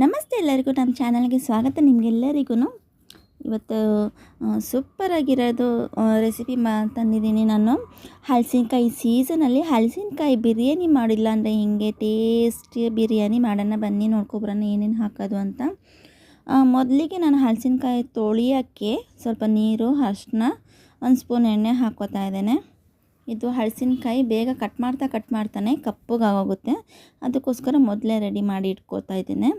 ನಮಸ್ತೆ ಎಲ್ಲರಿಗೂ, ನಮ್ಮ ಚಾನಲ್ಗೆ ಸ್ವಾಗತ ನಿಮಗೆಲ್ಲರಿಗೂ. ಇವತ್ತು ಸೂಪರಾಗಿರೋದು ರೆಸಿಪಿ ಮಾ, ತಂದಿದ್ದೀನಿ ನಾನು. ಹಲಸಿನಕಾಯಿ ಸೀಸನಲ್ಲಿ ಹಲಸಿನಕಾಯಿ ಬಿರಿಯಾನಿ ಮಾಡಿಲ್ಲ ಅಂದರೆ ಹಿಂಗೆ ಟೇಸ್ಟಿ ಬಿರಿಯಾನಿ ಮಾಡೋಣ, ಬನ್ನಿ ನೋಡ್ಕೊಬರೋಣ ಏನೇನು ಹಾಕೋದು ಅಂತ. ಮೊದಲಿಗೆ ನಾನು ಹಲಸಿನಕಾಯಿ ತೊಳಿಯೋಕ್ಕೆ ಸ್ವಲ್ಪ ನೀರು ಅರ್ಶಿನ ಒಂದು ಸ್ಪೂನ್ ಎಣ್ಣೆ ಹಾಕೋತಾ ಇದ್ದೇನೆ. ಇದು ಹಳಸಿನಕಾಯಿ ಬೇಗ ಕಟ್ ಮಾಡ್ತಾ ಕಟ್ ಮಾಡ್ತಾನೆ ಕಪ್ಪಗಾಗೋಗುತ್ತೆ ಅದಕ್ಕೋಸ್ಕರ ಮೊದಲೇ ರೆಡಿ ಮಾಡಿ ಇಟ್ಕೋತಾ ಇದ್ದೀನಿ.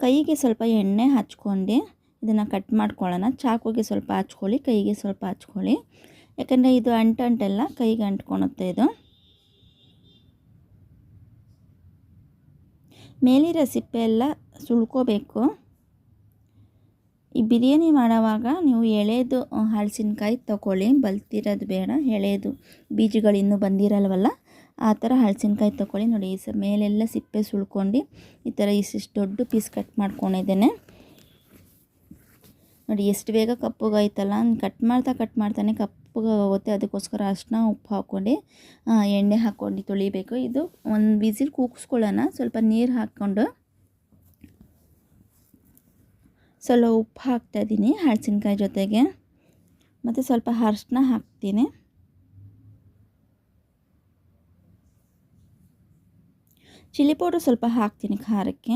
ಕೈಗೆ ಸ್ವಲ್ಪ ಎಣ್ಣೆ ಹಚ್ಕೊಂಡು ಇದನ್ನು ಕಟ್ ಮಾಡ್ಕೊಳ್ಳೋಣ. ಚಾಕುಗೆ ಸ್ವಲ್ಪ ಹಚ್ಕೊಳ್ಳಿ, ಕೈಗೆ ಸ್ವಲ್ಪ ಹಚ್ಕೊಳ್ಳಿ. ಯಾಕಂದರೆ ಇದು ಅಂಟಂಟೆಲ್ಲ, ಕೈಗೆ ಅಂಟ್ಕೊಳುತ್ತೆ ಇದು. ಮೇಲಿರೋ ಸಿಪ್ಪೆ ಎಲ್ಲ ಸುಳ್ಕೋಬೇಕು. ಈ ಬಿರಿಯಾನಿ ಮಾಡೋವಾಗ ನೀವು ಎಳೆದು ಹಲಸಿನಕಾಯಿ ತಗೊಳ್ಳಿ ಬಲ್ತಿರೋದು ಬೇಡ, ಎಳೆದು. ಬೀಜಗಳು ಇನ್ನೂ ಬಂದಿರಲ್ವಲ್ಲ? ಆ ಥರ ಹಲಸಿನಕಾಯಿ ತೊಗೊಳ್ಳಿ ನೋಡಿ. ಈ ಸ, ಮೇಲೆಲ್ಲ ಸಿಪ್ಪೆ ಸುಳ್ಕೊಂಡು ಈ ಥರ ಇಷ್ಟಿಷ್ಟು ದೊಡ್ಡ ಪೀಸ್ ಕಟ್ ಮಾಡ್ಕೊಂಡಿದ್ದೇನೆ. ನೋಡಿ, ಎಷ್ಟು ಬೇಗ ಕಪ್ಪಗಾಯ್ತಲ್ಲ. ಕಟ್ ಮಾಡ್ತಾ, ಕಟ್ ಮಾಡ್ತಾನೆ ಕಪ್ಪಗಾಗುತ್ತೆ. ಅದಕ್ಕೋಸ್ಕರ ಅರ್ಶಿನ ಉಪ್ಪು ಹಾಕ್ಕೊಂಡು ಎಣ್ಣೆ ಹಾಕ್ಕೊಂಡು ತೊಳಿಬೇಕು. ಇದು ಒಂದು ವಿಸಿಲ್ ಕೂಗಿಸ್ಕೊಳ್ಳೋಣ. ಸ್ವಲ್ಪ ನೀರು ಹಾಕ್ಕೊಂಡು ಸ್ವಲ್ಪ ಉಪ್ಪು ಹಾಕ್ತಾಯಿದ್ದೀನಿ ಹಲಸಿನ್ಕಾಯಿ ಜೊತೆಗೆ. ಮತ್ತು ಸ್ವಲ್ಪ ಅರ್ಶಿನ ಹಾಕ್ತೀನಿ. ಚಿಲ್ಲಿ ಪೌಡ್ರ್ ಸ್ವಲ್ಪ ಹಾಕ್ತೀನಿ ಖಾರಕ್ಕೆ.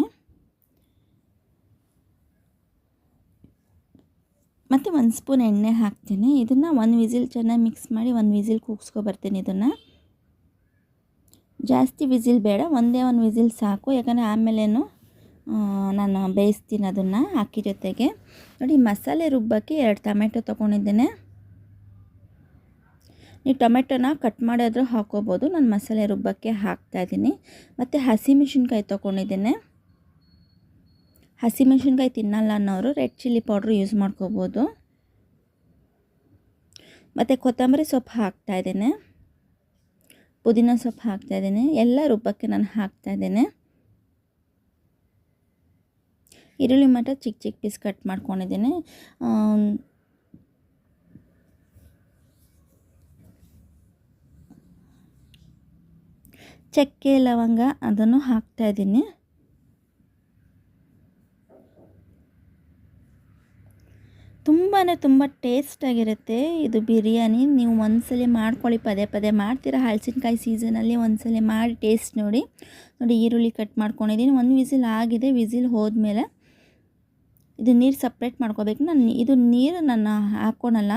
ಮತ್ತು ಒಂದು ಸ್ಪೂನ್ ಎಣ್ಣೆ ಹಾಕ್ತೀನಿ. ಇದನ್ನು ಒಂದು ವಿಸಿಲ್ ಚೆನ್ನಾಗಿ ಮಿಕ್ಸ್ ಮಾಡಿ ಒಂದು ವಿಸಿಲ್ ಕೂಗಿಸ್ಕೊ ಬರ್ತೀನಿ ಇದನ್ನು. ಜಾಸ್ತಿ ವಿಸಿಲ್ ಬೇಡ, ಒಂದೇ ಒಂದು ವಿಸಿಲ್ ಸಾಕು. ಯಾಕಂದರೆ ಆಮೇಲೇನು ನಾನು ಬೇಯಿಸ್ತೀನಿ ಅದನ್ನು ಅಕ್ಕಿ ಜೊತೆಗೆ. ನೋಡಿ, ಮಸಾಲೆ ರುಬ್ಬಕ್ಕೆ ಎರಡು ಟೊಮೆಟೊ ತೊಗೊಂಡಿದ್ದೇನೆ. ನೀವು ಟೊಮೆಟೊನ ಕಟ್ ಮಾಡಿದ್ರೂ ಹಾಕೋಬೋದು ನಾನು ಮಸಾಲೆ ರುಬ್ಬಕ್ಕೆ ಹಾಕ್ತಾಯಿದ್ದೀನಿ ಮತ್ತು ಹಸಿಮೆಣ್ಸಿನ್ಕಾಯಿ ತೊಗೊಂಡಿದ್ದೇನೆ. ಹಸಿಮೆಣ್ಸಿನ್ಕಾಯಿ ತಿನ್ನಲ್ಲ ಅನ್ನೋರು ರೆಡ್ ಚಿಲ್ಲಿ ಪೌಡ್ರ್ ಯೂಸ್ ಮಾಡ್ಕೋಬೋದು. ಮತ್ತು ಕೊತ್ತಂಬರಿ ಸೊಪ್ಪು ಹಾಕ್ತಾಯಿದ್ದೇನೆ ಪುದೀನ ಸೊಪ್ಪು ಹಾಕ್ತಾಯಿದ್ದೇನೆ ಎಲ್ಲ ರುಬ್ಬಕ್ಕೆ ನಾನು ಹಾಕ್ತಾಯಿದ್ದೇನೆ ಈರುಳ್ಳಿ ಮಟ್ಟ ಚಿಕ್ಕ ಚಿಕ್ಕ ಪೀಸ್ ಕಟ್ ಮಾಡ್ಕೊಂಡಿದ್ದೀನಿ. ಚಕ್ಕೆ, ಲವಂಗ ಅದನ್ನು ಹಾಕ್ತಾಯಿದ್ದೀನಿ ತುಂಬಾ ತುಂಬ ಟೇಸ್ಟಾಗಿರುತ್ತೆ ಇದು ಬಿರಿಯಾನಿ. ನೀವು ಒಂದ್ಸಲ ಮಾಡ್ಕೊಳ್ಳಿ, ಪದೇ ಪದೇ ಮಾಡ್ತೀರಾ? ಹಲಸಿನಕಾಯಿ ಸೀಸನಲ್ಲಿ ಒಂದ್ಸಲ ಮಾಡಿ ಟೇಸ್ಟ್ ನೋಡಿ. ನೋಡಿ, ಈರುಳ್ಳಿ ಕಟ್ ಮಾಡ್ಕೊಂಡಿದ್ದೀನಿ. ಒಂದು ವಿಸಿಲ್ ಆಗಿದೆ, ವಿಸಿಲ್ ಹೋದ್ಮೇಲೆ ಇದು ನೀರು ಸಪ್ರೇಟ್ ಮಾಡ್ಕೋಬೇಕು. ನಾನು ಇದು ನೀರು ನಾನು ಹಾಕ್ಕೊಳಲ್ಲ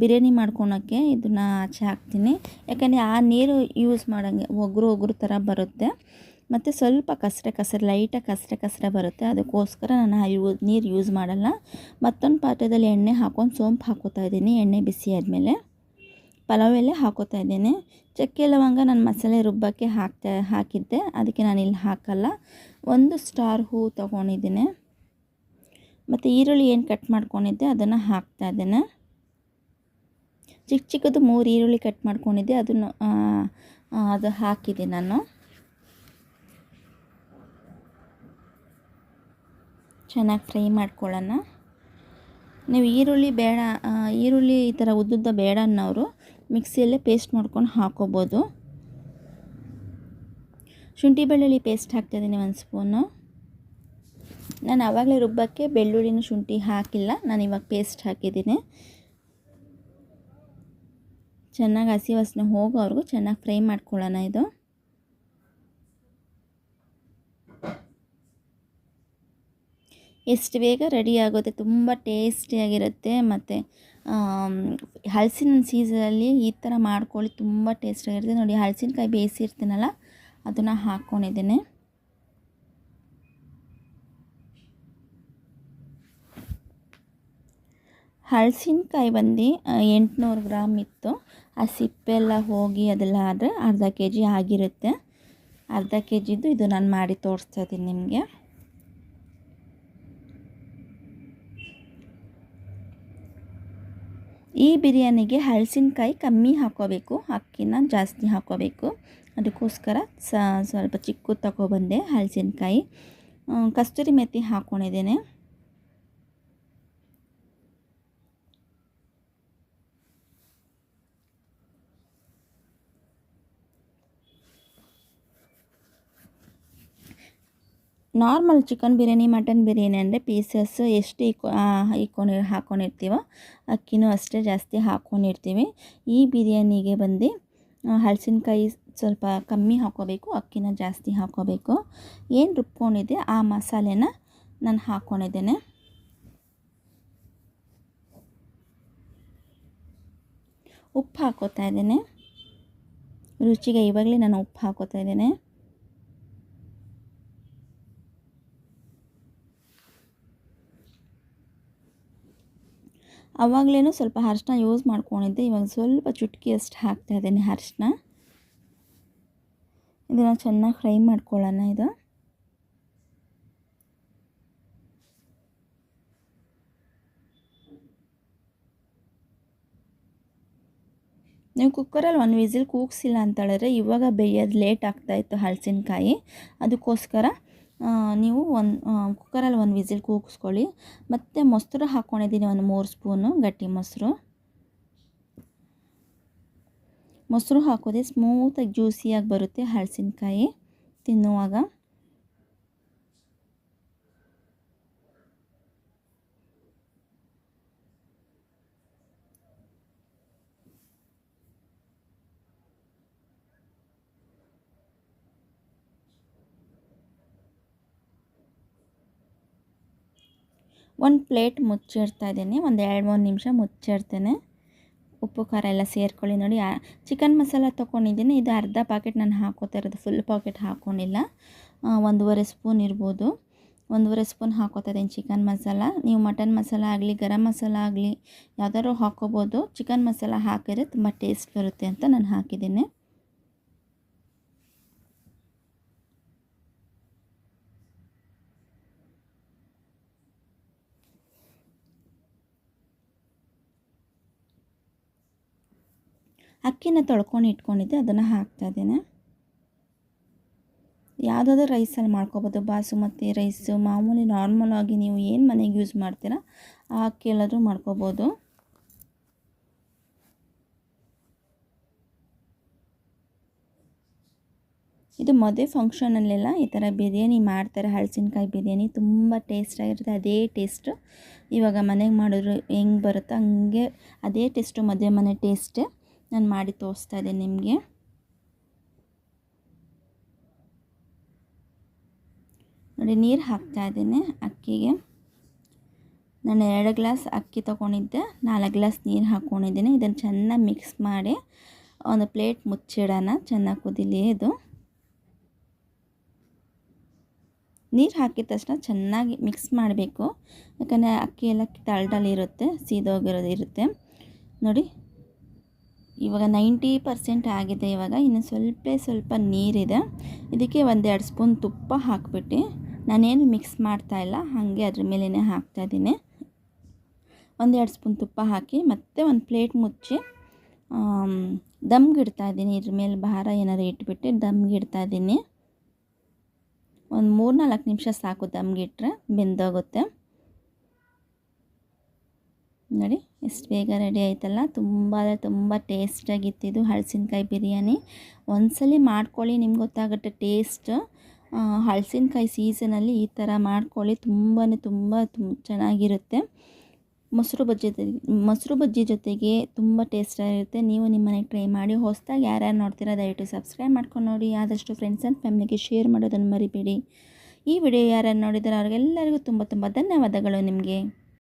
ಬಿರಿಯಾನಿ ಮಾಡ್ಕೊಳಕ್ಕೆ ಇದನ್ನು ಆಚೆ ಹಾಕ್ತೀನಿ. ಯಾಕಂದರೆ ಆ ನೀರು ಯೂಸ್ ಮಾಡೋಂಗೆ ಒಗ್ರು ಒಗ್ರು ಥರ ಬರುತ್ತೆ. ಮತ್ತು ಸ್ವಲ್ಪ ಕಸರೆ ಕಸರೆ ಲೈಟಾಗಿ ಕಸರೆ ಕಸರೆ ಬರುತ್ತೆ. ಅದಕ್ಕೋಸ್ಕರ ನಾನು ಆ ಯೂ, ನೀರು ಯೂಸ್ ಮಾಡಲ್ಲ. ಮತ್ತೊಂದು ಪಾತ್ರೆದಲ್ಲಿ ಎಣ್ಣೆ ಹಾಕೊಂಡು ಸೋಂಪು ಹಾಕೋತಾ ಇದ್ದೀನಿ. ಎಣ್ಣೆ ಬಿಸಿ ಆದಮೇಲೆ. ಪಲಾವ್ ಎಲೆ ಹಾಕೋತಾ ಇದ್ದೀನಿ. ಚಕ್ಕೆ ಲವಂಗ ನಾನು ಮಸಾಲೆ ರುಬ್ಬಕ್ಕೆ ಹಾಕ್ತಾ, ಹಾಕಿದ್ದೆ. ಅದಕ್ಕೆ ನಾನು ಇಲ್ಲಿ ಹಾಕಲ್ಲ. ಒಂದು ಸ್ಟಾರ್ ಹೂ ತೊಗೊಂಡಿದ್ದೀನಿ. ಮತ್ತು ಈರುಳ್ಳಿ ಏನು ಕಟ್ ಮಾಡ್ಕೊಂಡಿದ್ದೆ, ಅದನ್ನು ಹಾಕ್ತಾ ಇದ್ದೇನೆ. ಚಿಕ್ಕ ಚಿಕ್ಕದು ಮೂರು ಈರುಳ್ಳಿ ಕಟ್ ಮಾಡ್ಕೊಂಡಿದ್ದೆ, ಅದನ್ನು ಅದು ಹಾಕಿದೆ ನಾನು. ಚೆನ್ನಾಗಿ ಫ್ರೈ ಮಾಡ್ಕೊಳ್ಳೋಣ. ನೀವು ಈರುಳ್ಳಿ ಬೇಡ ಈರುಳ್ಳಿ ಈ ಥರ ಉದ್ದುದ್ದ ಬೇಡ ಅನ್ನೋರು ಮಿಕ್ಸಿಯಲ್ಲೇ ಪೇಸ್ಟ್ ಮಾಡ್ಕೊಂಡು ಹಾಕೋಬೋದು. ಶುಂಠಿ ಬೆಳ್ಳುಳ್ಳಿ ಪೇಸ್ಟ್ ಹಾಕ್ತಾಯಿದ್ದೀನಿ ಒಂದು ಸ್ಪೂನು ನಾನು ಆವಾಗಲೇ ರುಬ್ಬಕ್ಕೆ ಬೆಳ್ಳುಳ್ಳಿನ ಶುಂಠಿ ಹಾಕಿಲ್ಲ, ನಾನು ಇವಾಗ ಪೇಸ್ಟ್ ಹಾಕಿದ್ದೀನಿ. ಚೆನ್ನಾಗಿ ಹಸಿ ವಾಸನೆ ಹೋಗೋವ್ರಿಗೂ ಚೆನ್ನಾಗಿ ಫ್ರೈ ಮಾಡ್ಕೊಳ್ಳೋಣ ಇದು. ಎಷ್ಟು ಬೇಗ ರೆಡಿ ಆಗುತ್ತೆ ತುಂಬ ಟೇಸ್ಟಿಯಾಗಿರುತ್ತೆ ಮತ್ತು ಹಲಸಿನ ಸೀಸನಲ್ಲಿ ಈ ಥರ ಮಾಡ್ಕೊಳ್ಳಿ, ತುಂಬ ಟೇಸ್ಟಿಯಾಗಿರುತ್ತೆ ನೋಡಿ, ಹಲಸಿನಕಾಯಿ ಬೇಯಿಸಿರ್ತೀನಲ್ಲ, ಅದನ್ನು ಹಾಕ್ಕೊಂಡಿದ್ದೀನಿ ಹಲಸಿನ್ಕಾಯಿ ಬಂದು ಎಂಟುನೂರು ಗ್ರಾಮ್ ಇತ್ತು. ಆ ಸಿಪ್ಪೆಲ್ಲ ಹೋಗಿ ಅದೆಲ್ಲ ಆದರೆ ಅರ್ಧ ಕೆ ಜಿ ಆಗಿರುತ್ತೆ. ಅರ್ಧ ಕೆ ಜಿದು ಇದು ನಾನು ಮಾಡಿ ತೋರಿಸ್ತಾ ಇದ್ದೀನಿ ನಿಮಗೆ. ಈ ಬಿರಿಯಾನಿಗೆ ಹಲಸಿನಕಾಯಿ ಕಮ್ಮಿ ಹಾಕೋಬೇಕು, ಅಕ್ಕಿನ ಜಾಸ್ತಿ ಹಾಕೋಬೇಕು. ಅದಕ್ಕೋಸ್ಕರ ಸ್ವಲ್ಪ ಚಿಕ್ಕದು ತಗೊಬಂದೆ ಹಲಸಿನಕಾಯಿ. ಕಸ್ತೂರಿ methi ಹಾಕ್ಕೊಂಡಿದ್ದೇನೆ normal chicken biryani, mutton biryani ಅಂದರೆ ಪೀಸಸ್ ಎಷ್ಟು ಇಕ್ಕೊ ಇಕ್ಕೊಂಡು ಹಾಕ್ಕೊಂಡಿರ್ತೀವೋ ಅಕ್ಕಿನೂ ಅಷ್ಟೇ ಜಾಸ್ತಿ ಹಾಕ್ಕೊಂಡಿರ್ತೀವಿ ಈ ಬಿರಿಯಾನಿಗೆ ಬಂದು ಹಲಸಿನಕಾಯಿ ಸ್ವಲ್ಪ ಕಮ್ಮಿ ಹಾಕ್ಕೋಬೇಕು, ಅಕ್ಕಿನ ಜಾಸ್ತಿ ಹಾಕ್ಕೋಬೇಕು. ಏನು ರುಬ್ಕೊಂಡಿದೆ ಆ ಮಸಾಲೆನ ನಾನು ಹಾಕ್ಕೊಂಡಿದ್ದೇನೆ. ಉಪ್ಪು ಹಾಕೋತಾ ಇದ್ದೇನೆ. ರುಚಿಗೆ ಇವಾಗಲೇ ನಾನು ಉಪ್ಪು ಹಾಕೋತಾ ಇದ್ದೇನೆ. ಆವಾಗಲೇ ಸ್ವಲ್ಪ ಅರಿಶಿನ ಯೂಸ್ ಮಾಡ್ಕೊಂಡಿದ್ದೆ. ಇವಾಗ ಸ್ವಲ್ಪ ಚುಟ್ಕಿಯಷ್ಟು ಹಾಕ್ತಾ ಇದ್ದೀನಿ ಅರಿಶಿನ. ಇದನ್ನು ಚೆನ್ನಾಗಿ ಫ್ರೈ ಮಾಡ್ಕೊಳ್ಳೋಣ ಇದು. ನೀವು ಕುಕ್ಕರಲ್ಲಿ ಒಂದು ವಿಸಿಲ್ ಕೂಗಿಸಿಲ್ಲ ಅಂತ ಹೇಳಿದ್ರೆ ಇವಾಗ ಬೇಯೋದು ಲೇಟ್ ಆಗ್ತಾಯಿತ್ತು ಹಲಸಿನಕಾಯಿ ಅದಕ್ಕೋಸ್ಕರ ನೀವು ಒಂದು ಕುಕ್ಕರಲ್ಲಿ ಒಂದು ವಿಸಿಲ್ ಕೂಗಿಸ್ಕೊಳ್ಳಿ. ಮತ್ತು ಮೊಸರು ಹಾಕ್ಕೊಂಡಿದ್ದೀನಿ ಒಂದು ಮೂರು ಸ್ಪೂನು ಗಟ್ಟಿ ಮೊಸರು. ಮೊಸರು ಹಾಕೋದೆ ಸ್ಮೂತಾಗಿ ಜ್ಯೂಸಿಯಾಗಿ ಬರುತ್ತೆ ಹಲಸಿನಕಾಯಿ ತಿನ್ನುವಾಗ. ಒಂದು ಪ್ಲೇಟ್ ಮುಚ್ಚಿಡ್ತಾ ಇದ್ದೀನಿ. ಒಂದು ಎರಡು, ಮೂರು ನಿಮಿಷ ಮುಚ್ಚಿಡ್ತೇನೆ. ಉಪ್ಪು, ಖಾರ ಎಲ್ಲ ಸೇರ್ಕೊಳ್ಳಿ ನೋಡಿ. ಚಿಕನ್ ಮಸಾಲ ತೊಗೊಂಡಿದ್ದೀನಿ. ಇದು ಅರ್ಧ ಪಾಕೆಟ್ ನಾನು ಹಾಕೋತಾ ಇರೋದು. ಫುಲ್ ಪಾಕೆಟ್ ಹಾಕ್ಕೊಂಡಿಲ್ಲ ಒಂದೂವರೆ ಸ್ಪೂನ್ ಇರ್ಬೋದು. ಒಂದೂವರೆ ಸ್ಪೂನ್ ಹಾಕೋತಾ ಇದ್ದೀನಿ ಚಿಕನ್ ಮಸಾಲ. ನೀವು ಮಟನ್ ಮಸಾಲ ಆಗಲಿ, ಗರಂ ಮಸಾಲ ಆಗಲಿ, ಯಾವ್ದಾದ್ರು ಹಾಕೋಬೋದು. ಚಿಕನ್ ಮಸಾಲ ಹಾಕಿದರೆ ತುಂಬ ಟೇಸ್ಟ್ ಬರುತ್ತೆ ಅಂತ ನಾನು ಹಾಕಿದ್ದೀನಿ. ಅಕ್ಕಿನ ತೊಳ್ಕೊಂಡು ಇಟ್ಕೊಂಡಿದ್ದೆ, ಅದನ್ನು ಹಾಕ್ತಾಯಿದ್ದೇನೆ ಯಾವುದಾದ್ರು ರೈಸಲ್ಲಿ ಮಾಡ್ಕೋಬೋದು. ಬಾಸುಮತಿ ರೈಸು, ಮಾಮೂಲಿ ನಾರ್ಮಲ್ ಆಗಿ ನೀವು ಏನು ಮನೆಗೆ ಯೂಸ್ ಮಾಡ್ತೀರಾ, ಆ ಅಕ್ಕಿ ಎಲ್ಲಾದರೂ ಮಾಡ್ಕೋಬೋದು. ಇದು ಮದುವೆ ಫಂಕ್ಷನಲ್ಲೆಲ್ಲ ಈ ಥರ ಬಿರಿಯಾನಿ ಮಾಡ್ತಾರೆ. ಹಳಸಿನಕಾಯಿ ಬಿರಿಯಾನಿ ತುಂಬ ಟೇಸ್ಟಾಗಿರುತ್ತೆ ಅದೇ ಟೇಸ್ಟು ಇವಾಗ ಮನೆಗೆ ಮಾಡಿದ್ರು ಹೆಂಗೆ ಬರುತ್ತೋ ಹಂಗೆ ಅದೇ ಟೇಸ್ಟು ಮದುವೆ ಮನೆ ಟೇಸ್ಟೇ ನಾನು ಮಾಡಿ ತೋರಿಸ್ತಾ ಇದ್ದೀನಿ ನಿಮಗೆ. ನೋಡಿ, ನೀರು ಹಾಕ್ತಾ ಇದ್ದೀನಿ ಅಕ್ಕಿಗೆ. ನಾನು ಎರಡು ಗ್ಲಾಸ್ ಅಕ್ಕಿ ತೊಗೊಂಡಿದ್ದೆ, ನಾಲ್ಕು ಗ್ಲಾಸ್ ನೀರು ಹಾಕ್ಕೊಂಡಿದ್ದೀನಿ ಇದನ್ನು ಚೆನ್ನಾಗಿ ಮಿಕ್ಸ್ ಮಾಡಿ ಒಂದು ಪ್ಲೇಟ್ ಮುಚ್ಚಿಡೋಣ. ಚೆನ್ನಾಗಿ ಕುದಿಲಿ ಇದು. ನೀರು ಹಾಕಿದ ತಕ್ಷಣ ಚೆನ್ನಾಗಿ ಮಿಕ್ಸ್ ಮಾಡಬೇಕು. ಯಾಕಂದರೆ ಅಕ್ಕಿ ಎಲ್ಲ ತಳ್ಳಲ್ಲಿರುತ್ತೆ ಸೀದೋಗಿರೋದು ಇರುತ್ತೆ. ನೋಡಿ ಇವಾಗ ನೈಂಟಿ ಪರ್ಸೆಂಟ್ ಆಗಿದೆ ಇವಾಗ. ಇನ್ನು ಸ್ವಲ್ಪ ಸ್ವಲ್ಪ ನೀರಿದೆ. ಇದಕ್ಕೆ ಒಂದೆರಡು ಸ್ಪೂನ್ ತುಪ್ಪ ಹಾಕ್ಬಿಟ್ಟು ನಾನೇನು ಮಿಕ್ಸ್ ಮಾಡ್ತಾ ಇಲ್ಲ, ಹಾಗೆ ಅದ್ರ ಮೇಲೇ ಹಾಕ್ತಾಯಿದ್ದೀನಿ ಒಂದೆರಡು ಸ್ಪೂನ್ ತುಪ್ಪ ಹಾಕಿ ಮತ್ತೆ ಒಂದು ಪ್ಲೇಟ್ ಮುಚ್ಚಿ ದಮ್ಗಿಡ್ತಾ ಇದ್ದೀನಿ. ಇದ್ರ ಮೇಲೆ ಭಾರ ಏನಾದ್ರು ಇಟ್ಬಿಟ್ಟು ದಮ್ಗಿಡ್ತಾ ಇದ್ದೀನಿ. ಒಂದು ಮೂರು ನಾಲ್ಕು ನಿಮಿಷ ಸಾಕು ದಮ್ಗಿಟ್ರೆ ಬೆಂದೋಗುತ್ತೆ. ನೋಡಿ, ಎಷ್ಟು ಬೇಗ ರೆಡಿ ಆಯ್ತಲ್ಲ. ತುಂಬ ತುಂಬ ಟೇಸ್ಟಾಗಿತ್ತಿದ್ದು ಹಳಸಿನಕಾಯಿ ಬಿರಿಯಾನಿ. ಒಂದ್ಸಲಿ ಮಾಡ್ಕೊಳ್ಳಿ, ನಿಮ್ಗೆ ಗೊತ್ತಾಗುತ್ತೆ ಟೇಸ್ಟ್ ಹಳಸಿನಕಾಯಿ ಸೀಸನಲ್ಲಿ ಈ ಥರ ಮಾಡ್ಕೊಳ್ಳಿ ತುಂಬಾ ತುಂಬ ತುಂಬ ಚೆನ್ನಾಗಿರುತ್ತೆ. ಮೊಸರು ಬಜ್ಜಿ ಮೊಸರು ಬಜ್ಜಿ ಜೊತೆಗೆ ತುಂಬ ಟೇಸ್ಟಾಗಿರುತ್ತೆ ನೀವು ನಿಮ್ಮ ಮನೆಗೆ ಟ್ರೈ ಮಾಡಿ, ಹೊಸದಾಗಿ ಯಾರ್ಯಾರು ನೋಡ್ತೀರಾ, ದಯವಿಟ್ಟು ಸಬ್ಸ್ಕ್ರೈಬ್ ಮಾಡ್ಕೊಂಡು ನೋಡಿ. ಆದಷ್ಟು ಫ್ರೆಂಡ್ಸ್ ಆ್ಯಂಡ್ ಫ್ಯಾಮಿಲಿಗೆ ಶೇರ್ ಮಾಡೋದನ್ನು ಮರಿಬೇಡಿ. ಈ ವಿಡಿಯೋ ಯಾರ್ಯಾರು ನೋಡಿದರೆ, ಅವ್ರಿಗೆಲ್ಲರಿಗೂ ತುಂಬ ತುಂಬ ಧನ್ಯವಾದಗಳು ನಿಮಗೆ.